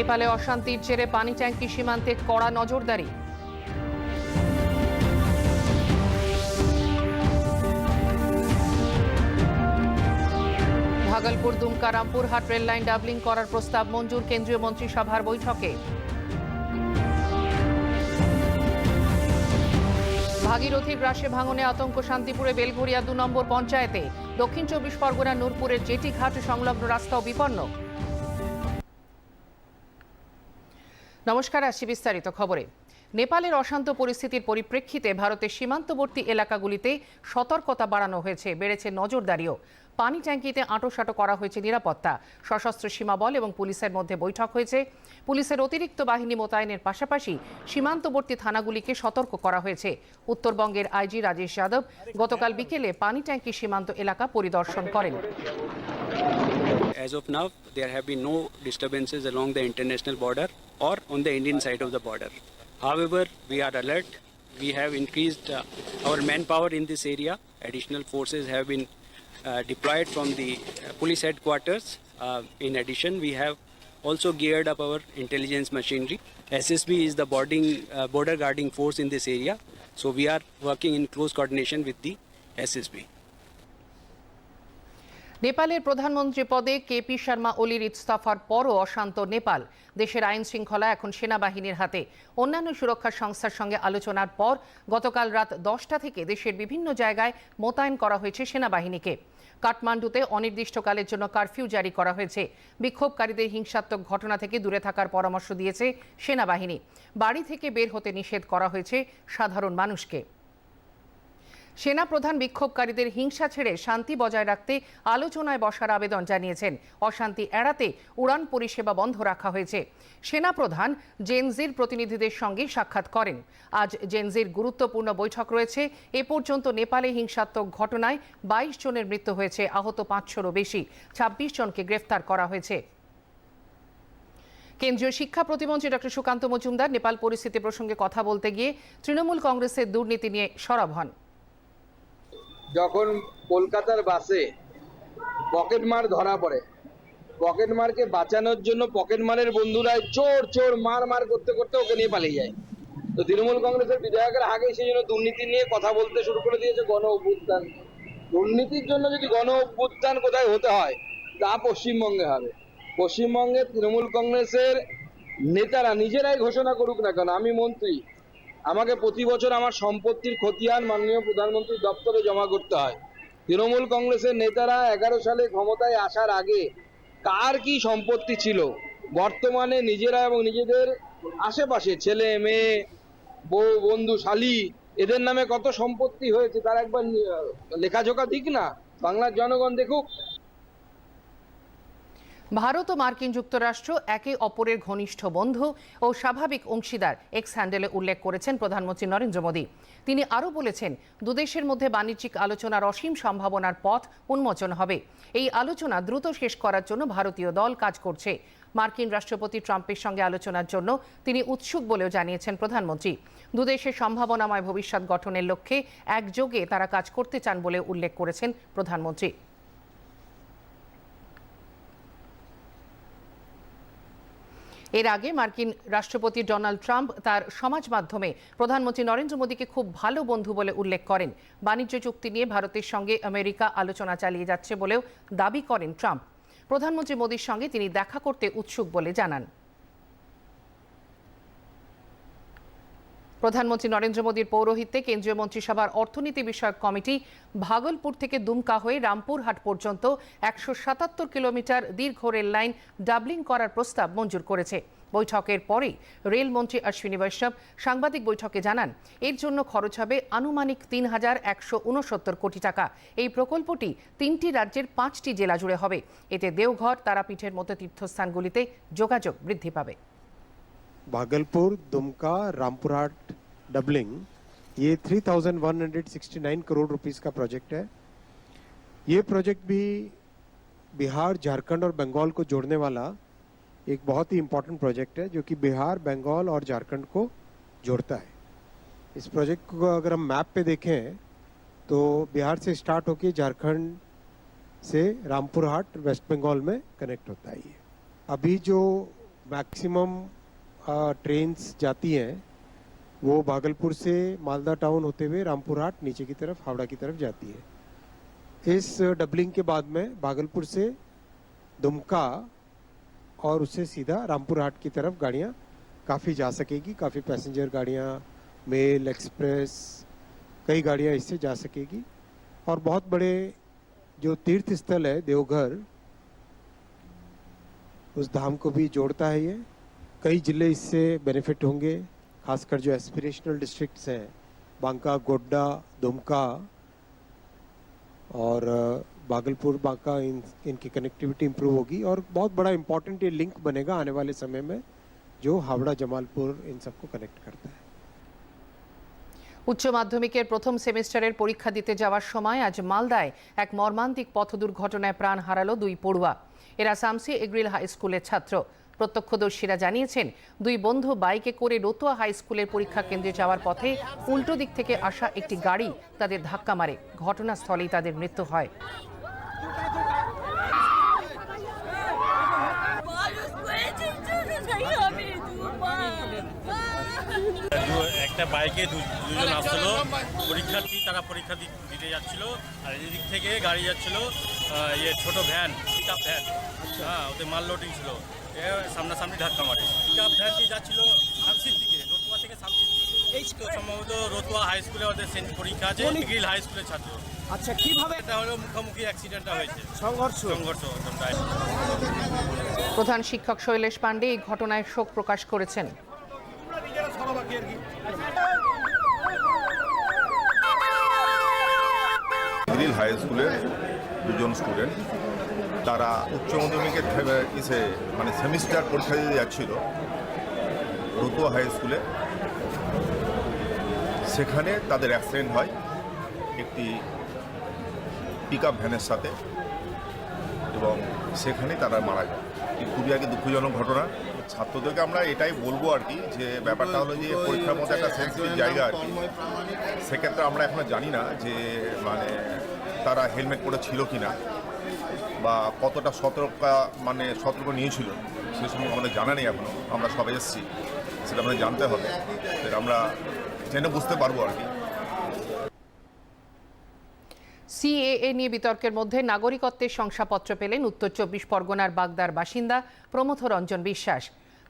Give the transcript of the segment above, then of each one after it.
নেপালে অশান্তির জেরে পানি ট্যাঙ্কি সীমান্তে কড়া নজরদারি। Bhagalpur, Dumka, Rampurhat rail line doubling করার প্রস্তাব মঞ্জুর কেন্দ্রীয় মন্ত্রিসভার বৈঠকে। ভাগীরথী গ্রাসে ভাঙনে আতঙ্ক শান্তিপুরে বেলঘরিয়া দু নম্বর পঞ্চায়েতে। দক্ষিণ চব্বিশ পরগনা, নূরপুরের জেটি ঘাট সংলগ্ন রাস্তাও বিপন্ন। নমস্কার আসছি বিস্তারিত খবরে। নেপালের অশান্ত পরিস্থিতির পরিপ্রেক্ষিতে ভারতের সীমান্তবর্তী এলাকাগুলিতে সতর্কতা বাড়ানো হয়েছে বেড়েছে নজরদারিও। পানি ট্যাঙ্কিতে আঁটোসাঁটো করা হয়েছে নিরাপত্তা। সশস্ত্র সীমাবল এবং পুলিশের মধ্যে বৈঠক হয়েছে। পুলিশের অতিরিক্ত বাহিনী মোতায়েনের পাশাপাশি সীমান্তবর্তী থানাগুলিকে সতর্ক করা হয়েছে। উত্তরবঙ্গের আইজি রাজেশ যাদব গতকাল বিকেলে পানি ট্যাঙ্কি সীমান্ত এলাকা পরিদর্শন করেন। As of now, there have been no disturbances along the international border. Or on the Indian side of the border. However, we are alert. We have increased uh, our manpower in this area. Additional forces have been uh, deployed from the uh, police headquarters. Uh, in addition, we have also geared up our intelligence machinery. SSB is the boarding, uh, border guarding force in this area. So we are working in close coordination with the SSB. নেপালের প্রধানমন্ত্রী পদে KP Sharma ওলির ইস্তফার পরও অশান্ত নেপাল। দেশের আইন শৃঙ্খলা এখন সেনাবাহিনীর হাতে। অন্যান্য সুরক্ষা সংস্থার সঙ্গে আলোচনার পর গতকাল রাত দশটা থেকে দেশের বিভিন্ন জায়গায় মোতায়েন করা হয়েছে সেনাবাহিনীকে। কাঠমান্ডুতে অনির্দিষ্টকালের জন্য কারফিউ জারি করা হয়েছে। বিক্ষোভকারীদের হিংসাত্মক ঘটনা থেকে দূরে থাকার পরামর্শ দিয়েছে সেনাবাহিনী। বাড়ি থেকে বের হতে নিষেধ করা হয়েছে সাধারণ মানুষকে। সেনাপ্রধান বিক্ষোভকারীদের হিংসা ছেড়ে শান্তি বজায় রাখতে আলোচনায় বসার আবেদন জানিয়েছেন। অশান্তি এড়াতে উড়ান পরিষেবা বন্ধ রাখা হয়েছে। সেনাপ্রধান জেনজির প্রতিনিধিদের সঙ্গে সাক্ষাৎ করেন। আজ জেনজির গুরুত্বপূর্ণ বৈঠক রয়েছে। এ পর্যন্ত নেপালে হিংসাত্মক ঘটনায় বাইশ জনের মৃত্যু হয়েছে, আহত পাঁচশোরও বেশি। ছাব্বিশ জনকে গ্রেফতার করা হয়েছে। কেন্দ্রীয় শিক্ষা প্রতিমন্ত্রী ডক্টর সুকান্ত মজুমদার নেপাল পরিস্থিতি প্রসঙ্গে কথা বলতে গিয়ে তৃণমূল কংগ্রেসের দুর্নীতি নিয়ে সরব হন। যখন কলকাতার বাসে পকেট মার ধরা পড়ে পকেটমারকে বাঁচানোর জন্য পকেটমারের বন্ধুরা চোর চোর, মার মার করতে করতে ওকে নিয়ে পালিয়ে যায়। তো তৃণমূল কংগ্রেসের বিধায়কের আগে সেই জন্য দুর্নীতি নিয়ে কথা বলতে শুরু করে দিয়েছে গণ অভ্যুত্থান। দুর্নীতির জন্য যদি গণ অভ্যুত্থান কোথায় হতে হয়, তা পশ্চিমবঙ্গে হবে। পশ্চিমবঙ্গে তৃণমূল কংগ্রেসের নেতারা নিজেরাই ঘোষণা করুক না কেন, আমি মন্ত্রী আমাকে প্রতি বছর আমার সম্পত্তির খতিয়ান মাননীয় প্রধানমন্ত্রীর দপ্তরে জমা করতে হয়। তৃণমূল কংগ্রেসের নেতারা এগারো সালে ক্ষমতায় আসার আগে কার কি সম্পত্তি ছিল? বর্তমানে নিজেরা এবং নিজেদের আশেপাশে ছেলে, মেয়ে, বউ, বন্ধু, শালি, এদের নামে কত সম্পত্তি হয়েছে তার একবার লেখাজোখা দিক না। বাংলার জনগণ দেখুক ভারত ও মার্কিন যুক্তরাষ্ট্র একে অপরের ঘনিষ্ঠ বন্ধু ও স্বাভাবিক অংশীদার এক্স হ্যান্ডেলে উল্লেখ করেছেন প্রধানমন্ত্রী নরেন্দ্র মোদী। তিনি আরও বলেছেন, দুদেশের মধ্যে বাণিজ্যিক আলোচনার অসীম সম্ভাবনার পথ উন্মোচন হবে। এই আলোচনা দ্রুত শেষ করার জন্য ভারতীয় দল কাজ করছে। মার্কিন রাষ্ট্রপতি ট্রাম্পের সঙ্গে আলোচনার জন্য তিনি উৎসুক বলেও জানিয়েছেন প্রধানমন্ত্রী। দুদেশের সম্ভাবনাময় ভবিষ্যৎ গঠনের লক্ষ্যে একযোগে তারা কাজ করতে চান বলে উল্লেখ করেছেন প্রধানমন্ত্রী। এর আগে মার্কিন রাষ্ট্রপতি ডোনাল্ড ট্রাম্প তার সমাজ মাধ্যমে প্রধানমন্ত্রী নরেন্দ্র মোদীকে খুব ভালো বন্ধু বলে উল্লেখ করেন। বাণিজ্য চুক্তি নিয়ে ভারতের সঙ্গে আমেরিকা আলোচনা চালিয়ে যাচ্ছে বলেও দাবি করেন ট্রাম্প। প্রধানমন্ত্রী মোদীর সঙ্গে তিনি দেখা করতে উৎসুক বলে জানান। প্রধানমন্ত্রী নরেন্দ্র মোদীর পৌরোহিত্যে কেন্দ্রীয় মন্ত্রিসভার অর্থনীতি বিষয়ক কমিটি ভাগলপুর থেকে দুমকা হয়ে রামপুরহাট পর্যন্ত একশো সাতাত্তর কিলোমিটার দীর্ঘ রেল লাইন ডাবলিং করার প্রস্তাব মঞ্জুর করেছে। বৈঠকের পরেই রেলমন্ত্রী অশ্বিনী বৈষ্ণব সাংবাদিক বৈঠকে জানান, এর জন্য খরচ হবে আনুমানিক তিন হাজার একশো উনসত্তর কোটি টাকা। এই প্রকল্পটি তিনটি রাজ্যের পাঁচটি জেলা জুড়ে হবে। এতে দেওঘর, তারাপীঠের মতো তীর্থস্থানগুলিতে যোগাযোগ বৃদ্ধি পাবে। भागलपुर दुमका रामपुरहाट डबलिंग ये 3,169 करोड़ रुपीस का प्रोजेक्ट है। ये प्रोजेक्ट भी बिहार झारखंड और बंगाल को जोड़ने वाला एक बहुत ही इम्पोर्टेंट प्रोजेक्ट है जो कि बिहार बंगाल और झारखंड को जोड़ता है। इस प्रोजेक्ट को अगर हम मैप पे देखें तो बिहार से स्टार्ट होकर झारखंड से रामपुरहाट वेस्ट बंगाल में कनेक्ट होता है ये। अभी जो मैक्सिमम ट्रेन्स जाती हैं, वो भागलपुर से मालदा टाउन होते हुए रामपुर हाट नीचे की तरफ़, हावड़ा की तरफ़ जाती है। इस डबलिंग के बाद में भागलपुर से दुमका और उससे सीधा रामपुर हाट की तरफ़ गाड़ियाँ काफ़ी जा सकेगी, काफ़ी पैसेंजर गाड़ियाँ, मेल एक्सप्रेस कई गाड़ियाँ इससे जा सकेगी। और बहुत बड़े जो तीर्थ स्थल है देवघर, उस धाम को भी जोड़ता है ये। कई जिले इससे बेनिफिट होंगे खासकर जो एस्पिरेशनल डिस्ट्रिक्ट्स हैं बांका गोड्डा दुमका और अ, भागलपुर बांका इन इनकी कनेक्टिविटी इंप्रूव होगी और बहुत बड़ा इंपॉर्टेंट ये लिंक बनेगा आने वाले समय में जो हावड़ा जमालपुर इन सबको कनेक्ट करता है উচ্চ মাধ্যমিকের প্রথম সেমিস্টারের পরীক্ষা দিতে যাওয়ার সময় আজ মালদায় এক মর্মান্তিক পথ দুর্ঘটনায় প্রাণ হারালো দুই পড়ুয়া এরা সামসি এগ্রিল হাই স্কুলের ছাত্র প্রত্যক্ষদর্শীরা জানিয়েছেন, দুই বন্ধু বাইকে করে রতুয়া হাই স্কুলের পরীক্ষা কেন্দ্রে যাওয়ার পথে উল্টো দিক থেকে আসা একটি গাড়ি তাদের ধাক্কা মারে। ঘটনাস্থলেই তাদের মৃত্যু হয়। একটা বাইকে দুজন আসছিল পরীক্ষার্থী, তারা পরীক্ষা দিতে যাচ্ছিল। আর এদিক থেকে গাড়ি যাচ্ছিল ইয়ে ছোট ভ্যান পিক ভ্যান হ্যাঁ ওতে মাল লোডিং ছিল। সামনাসামনি ধাক্কা মারে। পিক আপ ভ্যানটি যাচ্ছিল শামসির দিকে রতুয়া থেকে শামসির দিকে। এই সম্ভবত রতুয়া হাই স্কুলে ওদের সেন্ট পরীক্ষা আছে গ্রিল হাই স্কুলের ছাত্র। আচ্ছা কীভাবে এটা হলো মুখোমুখি অ্যাক্সিডেন্টটা হয়েছে। সংঘর্ষ। সংঘর্ষ প্রধান শিক্ষক শৈলেশ পাণ্ডে এই ঘটনায় শোক প্রকাশ করেছেন। গ্রিল হাই স্কুলের দুজন স্টুডেন্ট তারা উচ্চ মাধ্যমিকের ইসে মানে সেমিস্টার পরীক্ষা দিতে যাচ্ছিল, রতুয়া হাই স্কুলে সেখানে তাদের অ্যাক্সিডেন্ট হয় একটি পিক আপ ভ্যানের সাথে এবং সেখানে তারা মারা যায়। এটি খুবই আগে দুঃখজনক ঘটনা। ছাত্রদেরকে আমরা এটাই বলব আর কি যে ব্যাপারটা হলো যে পরীক্ষার মধ্যে একটা সেন্সিটিভ জায়গা আর কি। সেক্ষেত্রে আমরা এখনও জানি না যে মানে তারা হেলমেট পরে ছিল কি না বা কতটা সতর্কতা মানে সতর্ক নিয়েছিল, সে সম্পর্কে আমাদের জানা নেই এখনও। আমরা সবাই এসেছি, সেটা আমাদের জানতে হবে। সেটা আমরা জেনে বুঝতে পারব আর কি। সিএএ নিয়ে বিতর্কের মধ্যে নাগরিকত্বের শংসাপত্র পেলেন উত্তর চব্বিশ পরগনার বাগদার বাসিন্দা প্রমথ রঞ্জন বিশ্বাস।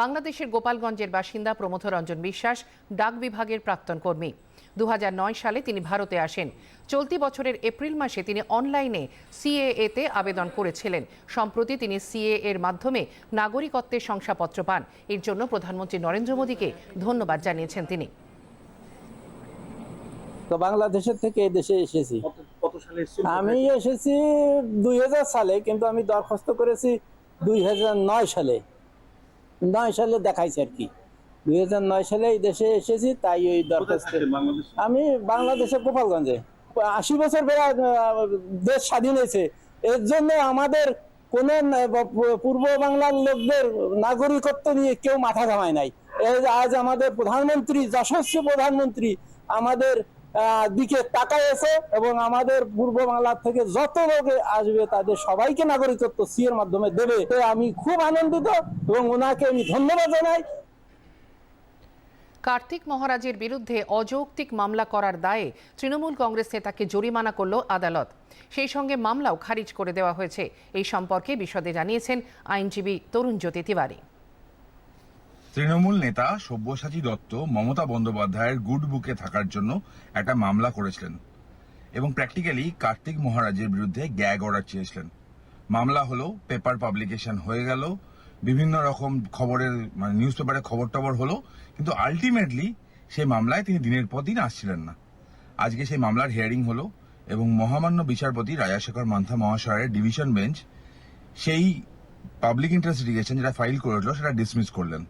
বাংলাদেশের গোপালগঞ্জের বাসিন্দা প্রমথ রঞ্জন বিশ্বাস, ডাক বিভাগের প্রাক্তন কর্মী। দুহাজার নয় সালে তিনি ভারতে আসেন। চলতি বছরের এপ্রিল মাসে তিনি অনলাইনে সিএএ তে আবেদন করেছিলেন। সম্প্রতি তিনি সিএ এর মাধ্যমে নাগরিকত্বের শংসাপত্র পান। এর জন্য প্রধানমন্ত্রী নরেন্দ্র মোদীকে ধন্যবাদ জানিয়েছেন তিনি। তো বাংলাদেশের থেকে এই দেশে এসেছি। আমি এসেছি দুই হাজার সালে কিন্তু আমি দরখাস্ত করেছি দুই হাজার নয় সালে। নয় সালে দেখাইছে আর কি। দুই হাজার নয় সালে এই দেশে এসেছি তাই ওই দরখাস্ত। আমি বাংলাদেশের গোপালগঞ্জে। আশি বছর বেড়া দেশ স্বাধীন হয়েছে। এর জন্য আমাদের কোন পূর্ব বাংলার লোকদের নাগরিকত্ব নিয়ে কেউ মাথা ঘামায় নাই। এই আজ আমাদের প্রধানমন্ত্রী যশস্বী প্রধানমন্ত্রী আমাদের দিকে তাকাইছে এবং আমাদের পূর্ব বাংলার থেকে যত লোক আসবে তাদের সবাইকে নাগরিকত্ব সি এর মাধ্যমে দেবে। আমি খুব আনন্দিত এবং ওনাকে আমি ধন্যবাদ জানাই। কার্তিক মহারাজের বিরুদ্ধে অযৌক্তিক মামলা করার দায়ে তৃণমূল কংগ্রেস নেতাকে জরিমানা করল আদালত। সেই সঙ্গে মামলাও খারিজ করে দেওয়া হয়েছে। এই সম্পর্কে বিশদে জানিয়েছেন আইনজীবী তরুণ জ্যোতি তিওয়ারি। তৃণমূল নেতা সব্যসাচী দত্ত মমতা বন্দ্যোপাধ্যায়ের গুড বুকে থাকার জন্য একটা মামলা করেছিলেন এবং প্র্যাকটিক্যালি কার্তিক মহারাজের বিরুদ্ধে গ্যাগ অর্ডার চেয়েছিলেন। মামলা হলো, পেপার পাবলিকেশন হয়ে গেল, বিভিন্ন রকম খবরের মানে নিউজ পেপারে খবর টবর হলো কিন্তু আলটিমেটলি সেই মামলায় তিনি দিনের পর দিন আসছিলেন না। আজকে সেই মামলার হিয়ারিং হলো এবং মহামান্য বিচারপতি রাজাশেখর মান্থা মহাশয়ের ডিভিশন বেঞ্চ সেই পাবলিক ইন্টারেস্ট লিটিগেশন যেটা ফাইল করেছিল সেটা ডিসমিস করলেন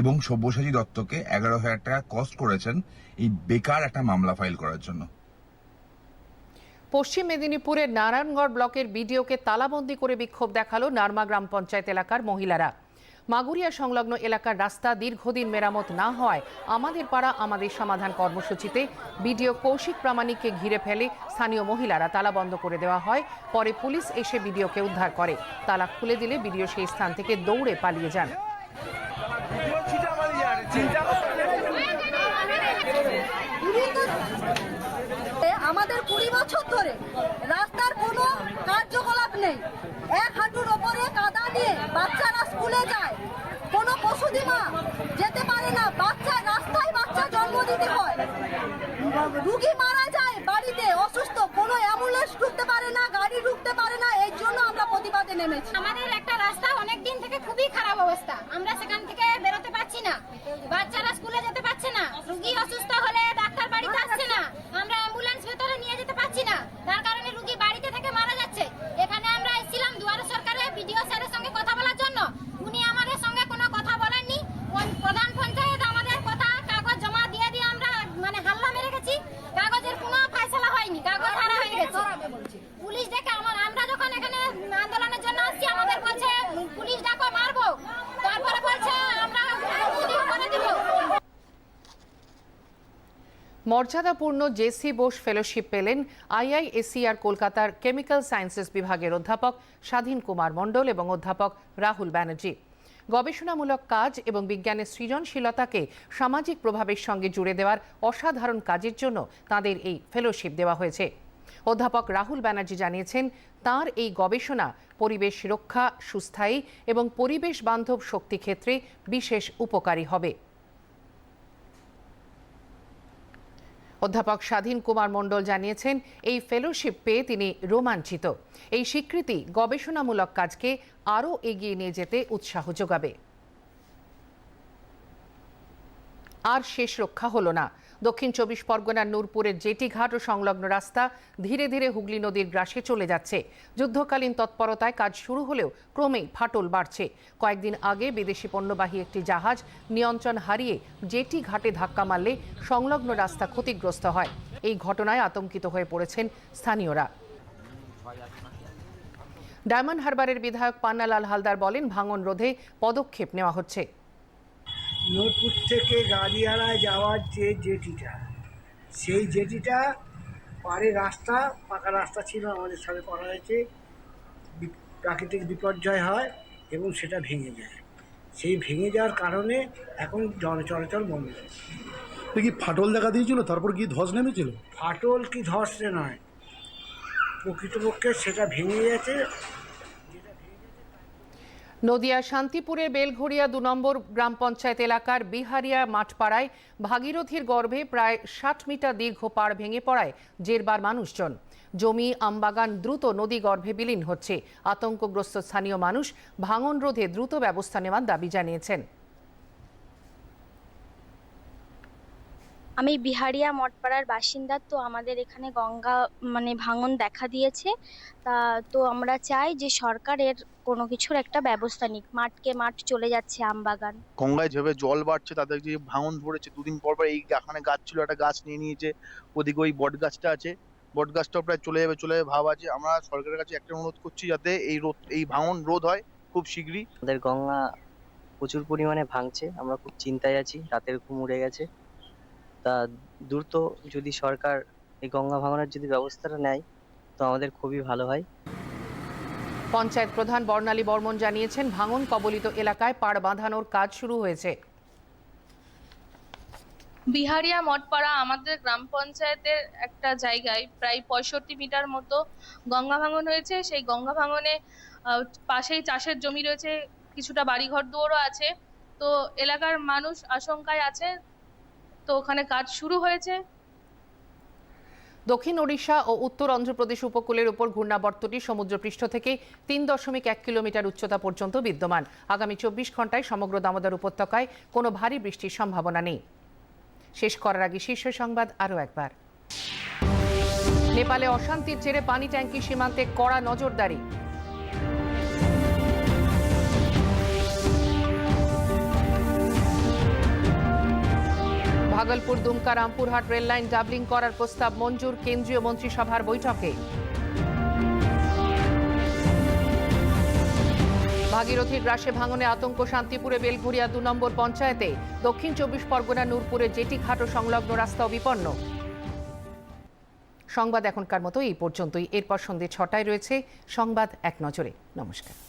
এবং সব্যসাচী দত্তকে এগারো হাজার টাকা কস্ট করেছেন এই বেকার একটা মামলা ফাইল করার জন্য। পশ্চিম মেদিনীপুরের নারায়ণগড় ব্লকের বিডিওকে তালাবন্দি করে বিক্ষোভ দেখাল নারমা গ্রাম পঞ্চায়েত এলাকার মহিলারা। মাগুরিয়া সংলগ্ন এলাকার রাস্তা দীর্ঘদিন মেরামত না হওয়ায় আমাদের পাড়া আমাদের সমাধান কর্মসূচিতে বিডিও কৌশিক প্রামাণিককে ঘিরে ফেলে স্থানীয় মহিলারা তালা বন্ধ করে দেওয়া হয়। পরে পুলিশ এসে বিডিওকে উদ্ধার করে। তালা খুলে দিলে বিডিও সেই স্থান থেকে দৌড়ে পালিয়ে যান। আমাদের কুড়ি বছর ধরে নেই এক হাঁটুর ওপরে কাদা দিয়ে বাচ্চারা স্কুলে যায়। কোনো পশুদি মা যেতে পারে না, বাচ্চা রাস্তায় বাচ্চা জন্ম দিতে হয়। রুগী মারা যায় বাড়িতে, অসুস্থ, কোনো অ্যাম্বুলেন্স ঢুকতে পারে না, গাড়ি ঢুকতে পারে না এই জন্য আমরা প্রতিবাদে নেমেছি। আমাদের একটা রাস্তা অনেক দিন থেকে খুবই খারাপ অবস্থা। আমরা সেখান থেকে বেরোতে পারছি না। বাচ্চারা স্কুলে যেতে পারছে না। রুগী অসুস্থ হলে ডাক্তার বাড়িতে আসছে না আমরা অ্যাম্বুলেন্স ভেতরে নিয়ে যেতে পারছি না তার কারণে রুগী বাড়িতে থেকে মারা যাচ্ছে এখানে আমরা এসেছিলাম দুয়ারে সরকারে বিডিও স্যারের সঙ্গে কথা বলার জন্য উনি আমাদের সঙ্গে কোনো কথা বলেননি পন- প্রধান পঞ্চায়েত আমাদের কথা কাগজ জমা দিয়ে দিয়ে আমরা মানে হাল্লা মেরে গেছি কাগজের কোনো ফয়সালা হয়নি কাগজ হারা হয়ে গেছে পুলিশ ডেকে আমার আমরা যখন এখানে আন্দোলনের জন্য আসছি আমাদের বলছে পুলিশ ডাকো মারবো তারপরে বলছে আমরা মুদি করে দিব মর্যাদাপূর্ণ জেসি বোস ফেলোশিপ পেলেন আইআইএসিআর কলকাতার কেমিক্যাল সায়েন্সেস বিভাগের অধ্যাপক স্বাধীন কুমার মণ্ডল এবং অধ্যাপক রাহুল ব্যানার্জি। গবেষণামূলক কাজ এবং বিজ্ঞানের সৃজনশীলতাকে সামাজিক প্রভাবের সঙ্গে জুড়ে দেওয়ার অসাধারণ কাজের জন্য তাদের এই ফেলোশিপ দেওয়া হয়েছে। অধ্যাপক রাহুল ব্যানার্জি জানিয়েছেন, তার এই গবেষণা পরিবেশ রক্ষা, সুস্থায়ী এবং পরিবেশ বান্ধব শক্তি ক্ষেত্রে বিশেষ উপকারী হবে। অধ্যাপক স্বাধীন কুমার মণ্ডল জানিয়েছেন, এই ফেলোশিপ পেয়ে তিনি রোমাঞ্চিত। এই স্বীকৃতি গবেষণামূলক কাজকে আরও এগিয়ে নিয়ে যেতে উৎসাহ যোগাবে। আর শেষ রক্ষা হলো না। দক্ষিণ চব্বিশ পরগনার নূরপুরের জেটি ঘাট ও সংলগ্ন রাস্তা ধীরে ধীরে হুগলি নদীর গ্রাসে চলে যাচ্ছে। যুদ্ধকালীন তৎপরতায় কাজ শুরু হলেও ক্রমেই ফাটল বাড়ছে। কয়েকদিন আগে বিদেশি পণ্যবাহী একটি জাহাজ নিয়ন্ত্রণ হারিয়ে জেটি ঘাটে ধাক্কা মারলে সংলগ্ন রাস্তা ক্ষতিগ্রস্ত হয়। এই ঘটনায় আতঙ্কিত হয়ে পড়েছেন স্থানীয়রা। ডায়মন্ড হারবারের বিধায়ক পান্নালাল হালদার বলেন, ভাঙন রোধে পদক্ষেপ নেওয়া হচ্ছে। নোটপুর থেকে গাড়িয়ালায় যাওয়ার যে জেটিটা সেই জেটিটা পাড়ে রাস্তা পাকা রাস্তা ছিল আমাদের সাথে করা হয়েছে। প্রাকৃতিক বিপর্যয় হয় এবং সেটা ভেঙে যায়। সেই ভেঙে যাওয়ার কারণে এখন জল চলাচল বন্ধ। কি ফাটল দেখা দিয়েছিল? তারপর কি ধস নেমেছিল? ফাটল কি ধসে নয়। প্রকৃতপক্ষে সেটা ভেঙে গেছে। নদিয়া শান্তিপুরের বেলঘড়িয়া দু নম্বর গ্রাম পঞ্চায়েত এলাকার বিহারিয়া মাঠপাড়ায় ভাগীরথীর গর্ভে প্রায় ষাট মিটার দীর্ঘ পাড় ভেঙে পড়ায় জেরবার মানুষজন। জমি, আমবাগান দ্রুত নদী গর্ভে বিলীন হচ্ছে। আতঙ্কগ্রস্ত স্থানীয় মানুষ ভাঙন রোধে দ্রুত ব্যবস্থা নেওয়ার দাবি জানিয়েছেন। আমি বিহারিয়া মঠপাড়ার বাসিন্দা তো আমাদের এখানে গঙ্গা মানে ভাঙন দেখা দিয়েছে। তা তো আমরা চাই যে সরকারের কোনো কিছুর একটা ব্যবস্থা নিক। মাঠকে মাঠ চলে যাচ্ছে আমবাগান গঙ্গায় যেভাবে জল বাড়ছে তাদের যে ভাঙন ধরেছে দুদিন পর পর এই এখানে গাছ ছিল একটা গাছ নিয়ে নিয়েছে। ওদিকে ওই বট গাছটা আছে। বট গাছটাও প্রায় চলে যাবে চলে যাবে ভাব আছে। আমরা সরকারের কাছে একটা অনুরোধ করছি যাতে এই রোধ এই ভাঙন রোধ হয় খুব শীঘ্রই। আমাদের গঙ্গা প্রচুর পরিমাণে ভাঙছে। আমরা খুব চিন্তায় আছি। রাতের ঘুম উড়ে গেছে। তা দ্রুত যদি সরকার এই গঙ্গা ভাঙনের যদি ব্যবস্থাটা নেয় তো আমাদের খুবই ভালো হয়। পঞ্চায়েত প্রধান বর্ণালী বর্মন জানিয়েছেন ভাঙন কবলিত এলাকায় পাড় বাঁধানোর কাজ শুরু হয়েছে। বিহারিয়া মঠপাড়া আমাদের গ্রাম পঞ্চায়েতের একটা জায়গায় প্রায় পঁয়ষট্টি মিটার মতো গঙ্গা ভাঙন হয়েছে। সেই গঙ্গা ভাঙনে পাশেই চাষের জমি রয়েছে কিছুটা বাড়িঘর দুয়ারও আছে। তো এলাকার মানুষ আশঙ্কায় আছে তো ওখানে কাজ শুরু হয়েছে। দক্ষিণ ওড়িশা ও উত্তর অন্ধ্রপ্রদেশ উপকূলের উপর ঘূর্ণাবর্তটি সমুদ্রপৃষ্ঠ থেকে তিন দশমিক এক কিলোমিটার উচ্চতা পর্যন্ত বিদ্যমান। আগামী চব্বিশ ঘন্টায় সমগ্র দামোদর উপত্যকায় কোনো ভারী বৃষ্টির সম্ভাবনা নেই। শেষ করার আগে শীর্ষ সংবাদ আরও একবার। নেপালে অশান্তির জেরে পানি ট্যাঙ্কি সীমান্তে কড়া নজরদারি। Bhagalpur, Dumka, Rampurhat rail line doubling করার প্রস্তাব মঞ্জুর কেন্দ্রীয় মন্ত্রিসভার বৈঠকে। ভাগীরথীর গ্রাসে ভাঙনে আতঙ্ক শান্তিপুরে বেলঘুরিয়া দু নম্বর পঞ্চায়েতে। দক্ষিণ চব্বিশ পরগনা নূরপুরে জেটি ও সংলগ্ন রাস্তা বিপন্ন সংবাদ এখনকার মতো এই পর্যন্তই। এরপর সন্ধে ছটায় রয়েছে সংবাদ এক নজরে। নমস্কার।